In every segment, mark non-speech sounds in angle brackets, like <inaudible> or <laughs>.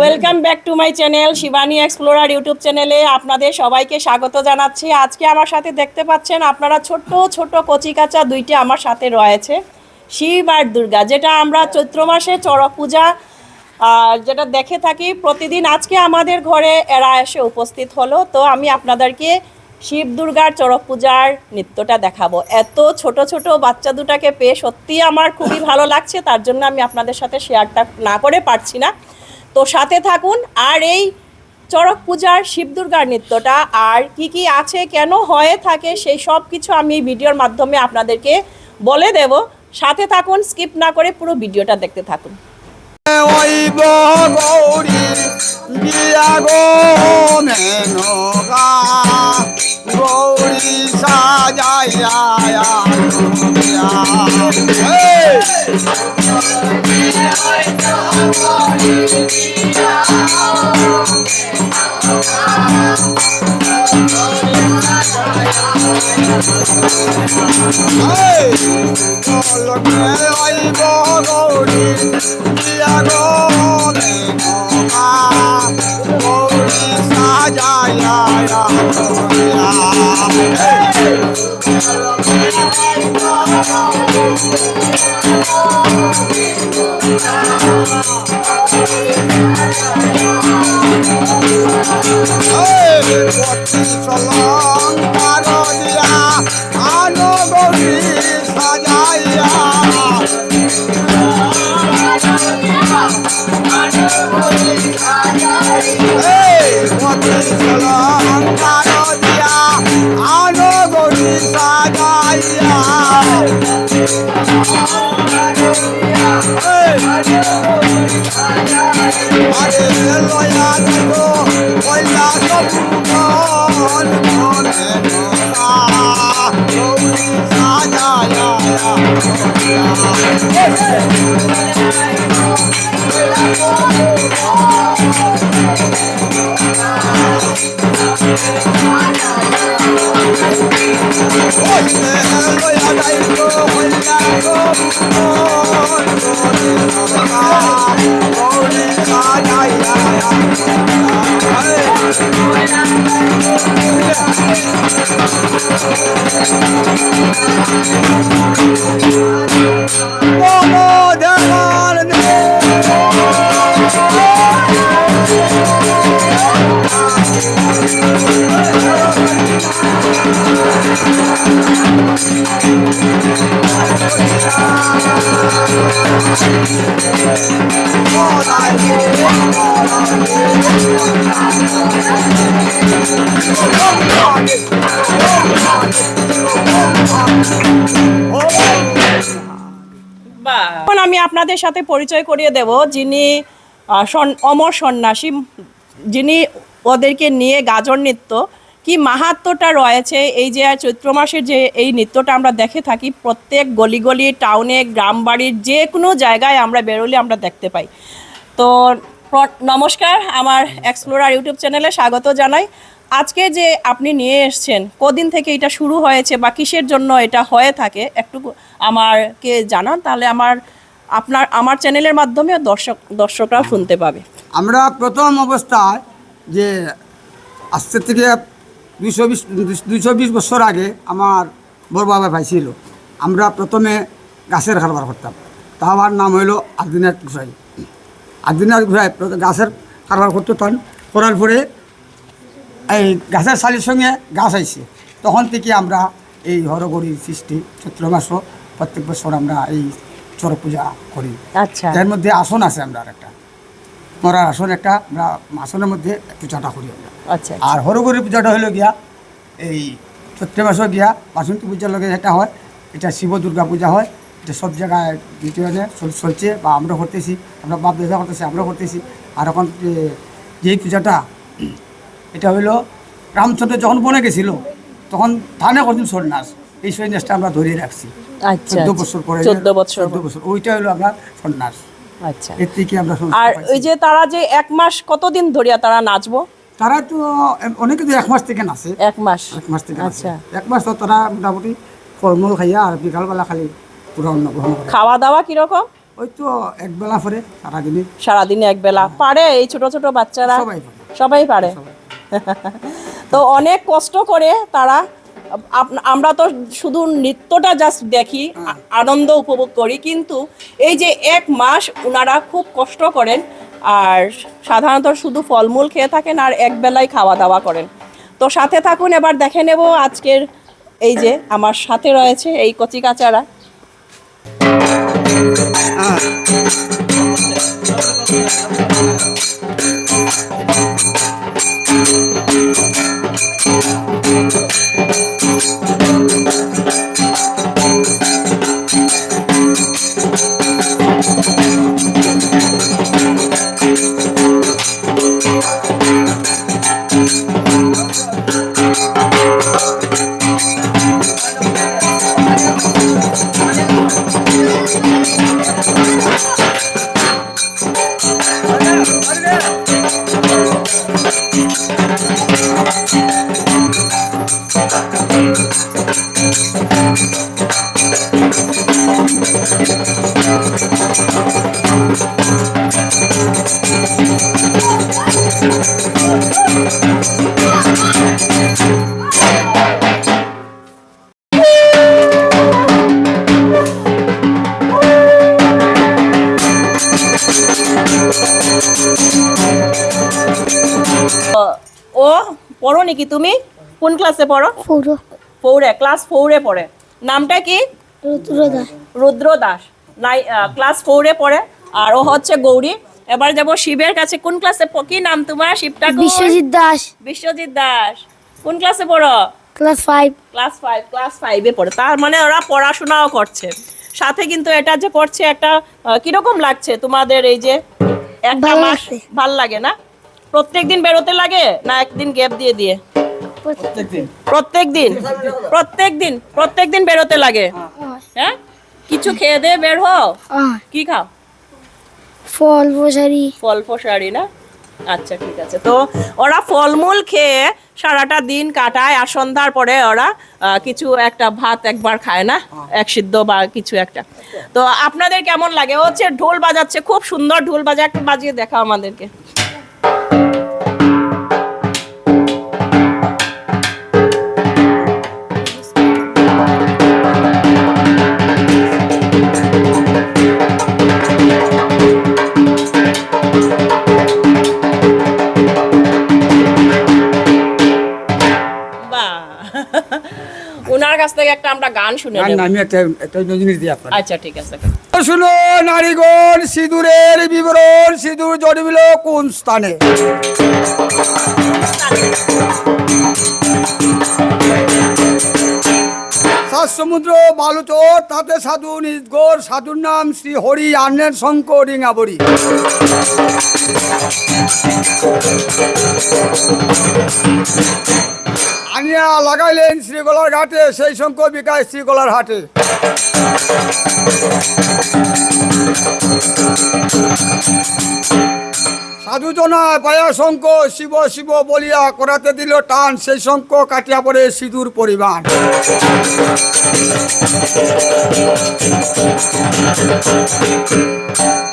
Welcome back to my channel Shivani explorer YouTube চ্যানেলে আপনাদের সবাইকে স্বাগত জানাচ্ছি। আজকে আমার সাথে দেখতে পাচ্ছেন আপনারা ছোট্ট ছোট কচিকাচা দুইটি আমার সাথে রয়েছে। শিব আর দুর্গা, যেটা আমরা চৈত্র মাসে চড়ক পূজা যেটা দেখে থাকি, প্রতিদিন আজকে আমাদের ঘরে এরা এসে উপস্থিত হলো। তো আমি আপনাদেরকে শিব দুর্গার চড়ক পূজার নৃত্যটা দেখাবো। এত ছোট ছোট বাচ্চা দুটাকে পেয়ে সত্যি আমার খুবই ভালো লাগছে। তার জন্য আমি আপনাদের সাথে শেয়ারটা না করে পারছি না। তো সাথে থাকুন আর এই চড়ক পূজার শিব দুর্গার নৃত্যটা আর কি কি আছে, কেন হয়ে থাকে, সেই সব কিছু আমি ভিডিওর মাধ্যমে আপনাদেরকে বলে দেব। সাথে থাকুন, স্কিপ না করে পুরো ভিডিওটা দেখতে থাকুন। ওই গৌরী দিয়া গো মেনকা গৌরী সাজাইয়া ওই গৌরী দিয়া গো মেনকা গৌরী সাজাইয়া চলং এই এখন আমি আপনাদের সাথে পরিচয় করিয়ে দেব, যিনি অমর সন্ন্যাসী, যিনি ওদেরকে নিয়ে গাজন নৃত্য। কি মাহাত্ম্যটা রয়েছে এই যে চৈত্র মাসের যে এই নৃত্যটা আমরা দেখে থাকি, প্রত্যেক গলি গলি টাউনে গ্রাম বাড়ির যে কোনো জায়গায় আমরা বেরোলে আমরা দেখতে পাই। তো নমস্কার, আমার এক্সপ্লোরার ইউটিউব চ্যানেলে স্বাগত জানাই। আজকে যে আপনি নিয়ে এসছেন, কদিন থেকে এটা শুরু হয়েছে বা কিসের জন্য এটা হয়ে থাকে, একটু আমারকে জানান, তাহলে আমার, আপনার, আমার চ্যানেলের মাধ্যমে দর্শক, দর্শকরাও শুনতে পাবে। আমরা প্রথম অবস্থায় যে আজকে থেকে দুইশো বিশ দুইশো বিশ বছর আগে আমার বড় বাবা ভাই ছিল, আমরা প্রথমে গাছের কারবার করতাম। তা আমার নাম হইল আদিনাথ ঘুরাই আদিনাথ ঘুরাই প্রথম গাছের কারবার করতে তখন। করার পরে এই গাছের শালির সঙ্গে গাছ আইছে। তখন থেকে আমরা এই হরগরির সৃষ্টি চৈত্র মাসও প্রত্যেক বছর আমরা এই চড়ক পূজা করি। আচ্ছা। এর মধ্যে আসন আছে আমরা আর একটা মরার আসন একটা আমরা আসনের মধ্যে পূজাটা করি আমরা। আচ্ছা আর হরগরি পূজাটা হলো গিয়া এই চৈত্র মাসও গিয়া বাসন্তী পূজার লগে যেটা হয় এটা শিব দুর্গা পূজা হয়। এটা সব জায়গায় দ্বিতীয়নে চলছে বা আমরা করতেছি আমরা বাপ দাদা করতেছি আমরা করতেছি। আর এখন যে যেই পূজাটা এটা হইল রামচন্দ্র যখন বনে গেছিল তখন থানে করছেন সন্ন্যাস এই সন্ন্যাসটা আমরা ধরে রাখছি। আচ্ছা চোদ্দ বছর পরে চোদ্দ বছর চোদ্দ বছর ওইটা হলো আপনার সন্ন্যাস। আচ্ছা। এর থেকে আমরা আর ওই যে তারা যে এক মাস কতদিন ধরিয়া তারা নাচবো? তারা তো অনেকে তো এক মাস থেকে নাচে। এক মাস। এক মাস থেকে আচ্ছা। এক মাস তো তারা মোটামুটি ফলমূল খাইয়া আর বিকালবেলা খালি পুরো গ্রহণ করে। খাওয়া দাওয়া কীরকম? ওই তো এক বেলা পরে সারাদিনে। সারাদিনে এক বেলা। পারে এই ছোট ছোট বাচ্চারা? সবাই পারে। সবাই পারে? <laughs> তো অনেক কষ্ট করে তারা আমরা তো শুধু নৃত্যটা জাস্ট দেখি আনন্দ উপভোগ করি কিন্তু এই যে এক মাস ওনারা খুব কষ্ট করেন আর সাধারণত শুধু ফলমূল খেয়ে থাকেন আর এক বেলায় খাওয়া দাওয়া করেন। তো সাথে থাকুন এবার দেখে নেব আজকের এই যে আমার সাথে রয়েছে এই কচি Ah. ও পড়ো নাকি তুমি? কোন ক্লাসে পড়ো? ফোরে। ক্লাস ফোরে পড়ে। নামটা কি? রুদ্র দাস। নাই ক্লাস ফোরে পড়ে। আর ও হচ্ছে গৌরী। এবার যাব শিবের কাছে। কোন ক্লাসে কি নাম তোমার শিবটা বিশ্বজিৎ দাস। বিশ্বজিৎ দাস। কোন ক্লাসে পড়ো? Class five. Class five class ফাইভে পড়ে। তার মানে ওরা পড়াশোনাও করছে। সাথে কিন্তু এটা যে করছে একটা কীরকম লাগছে তোমাদের এই যে একটা মাস ভালো লাগে না? প্রত্যেক দিন বেরোতে লাগে না একদিন গ্যাপ দিয়ে দিয়ে? প্রত্যেকদিন। প্রত্যেক দিন প্রত্যেক দিন প্রত্যেক দিন বেরোতে লাগে? হ্যাঁ? কিছু খেয়ে দে বের হও। কি খাও? ফল বসারি ফল ফসারি না? আচ্ছা ঠিক আছে। তো ওরা ফলমূল খেয়ে সারাটা দিন কাটায় আর সন্ধ্যার পরে ওরা কিছু একটা ভাত একবার খায় না? এক সিদ্ধ বা কিছু একটা। তো আপনাদের কেমন লাগে? ও হচ্ছে ঢোল বাজাচ্ছে খুব সুন্দর ঢোল বাজা একটু বাজিয়ে দেখাও আমাদেরকে। শুনে গান নেব। আমি একটা একটা জিনিস দিই আপনার। আচ্ছা ঠিক আছে। শুনো নারীগণ সিঁদুরের বিবরণ সিঁদুর জড়িবিল কোন স্থানে? সাত সমুদ্র বালুচর তাতে সাধু নিজগর সাধুর নাম শ্রী হরি আন্নের শঙ্ক ডিঙাবরি আনিয়া লাগাইলেন শ্রীগলার ঘাটে, সেই শঙ্খ বিকাশ শ্রীগলার হাটে। সাধু জনায় পায়া শঙ্খ শিব শিব বলিয়া করাতে দিল টান, সেই শঙ্খ কাটিয়া পড়ে সিঁদুর পরিমাণ।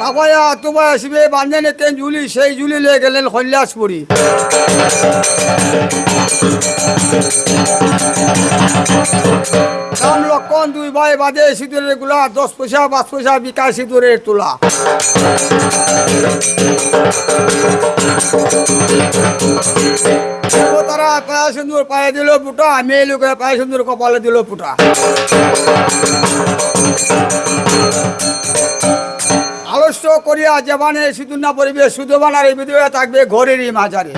তাপায়া তুবায়া শিবে বান্ধে নিতেন ঝুলি, সেই ঝুলি লিয়ে গেলেন কৈলাসপুরী রাম লক্ষণ দুই ভাই বাদে সিঁদুরেরগুলা, দশ পয়সা, পাঁচ পয়সা বিকাশ সিঁদুরের তোলা। তারা পায়া সিন্দুর পায়ে দিল ফুটা মেয়ে লোকে পায়ে সিন্দুর কপালে দিল ফুটা কষ্ট করিয়া যেবানে শুধু না পরিবে শুধু বানারে বিধবা থাকবে ঘরেরই মাঝারে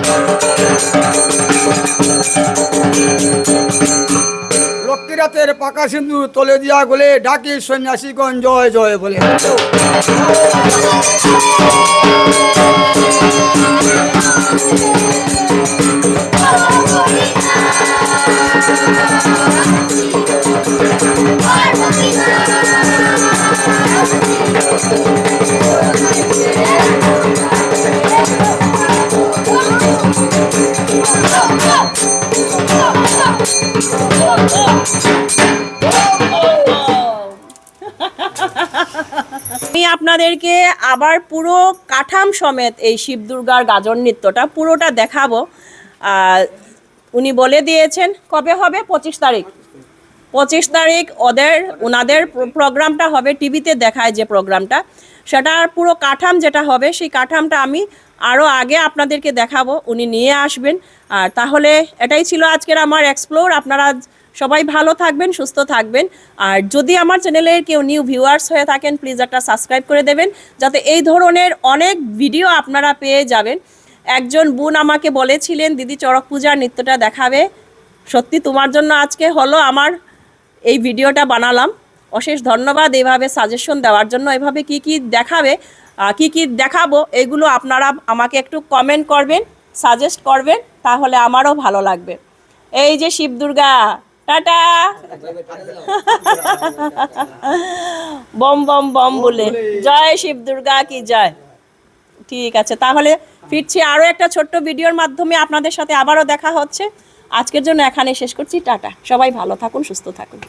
লক্ষ্মীরাতের পাকা সিন্ধু তলে দিয়া গলে ডাকি সন্ন্যাসীগণ জয় জয় বলে Thank you. আপনাদেরকে আবার পুরো কাঠাম সমেত এই শিব দুর্গার গাজন নৃত্যটা পুরোটা দেখাবো। উনি বলে দিয়েছেন, কবে হবে? পঁচিশ তারিখ। পঁচিশ তারিখ ওদের ওনাদের প্রোগ্রামটা হবে, টিভিতে দেখায় যে প্রোগ্রামটা। সেটার পুরো কাঠাম যেটা হবে, সেই কাঠামটা আমি আরও আগে আপনাদেরকে দেখাবো। উনি নিয়ে আসবেন। আর তাহলে এটাই ছিল আজকের আমার এক্সপ্লোর আপনারা সবাই ভালো থাকবেন, সুস্থ থাকবেন। আর যদি আমার চ্যানেলের কেউ নিউ ভিউয়ার্স হয়ে থাকেন প্লিজ একটা সাবস্ক্রাইব করে দেবেন, যাতে এই ধরনের অনেক ভিডিও আপনারা পেয়ে যাবেন। একজন বোন আমাকে বলেছিলেন, দিদি, চড়ক পূজার নৃত্যটা দেখাবে। সত্যি তোমার জন্য আজকে হলো আমার এই ভিডিওটা বানালাম। অশেষ ধন্যবাদ এইভাবে সাজেশন দেওয়ার জন্য। এভাবে কি কি দেখাবে কি কি দেখাবো, এগুলো আপনারা আমাকে একটু কমেন্ট করবেন সাজেস্ট করবেন, তাহলে আমারও ভালো লাগবে। এই যে Shiva Durga tata. Bomb bomb bomb বলে। জয় শিব দুর্গা কি জয়। ঠিক আছে, তাহলে ফিরছি আরও একটা ছোট্ট ভিডিওর মাধ্যমে। আপনাদের সাথে আবারও দেখা হচ্ছে। আজকের জন্য এখানে শেষ করছি। টাটা। সবাই ভালো থাকুন, সুস্থ থাকুন।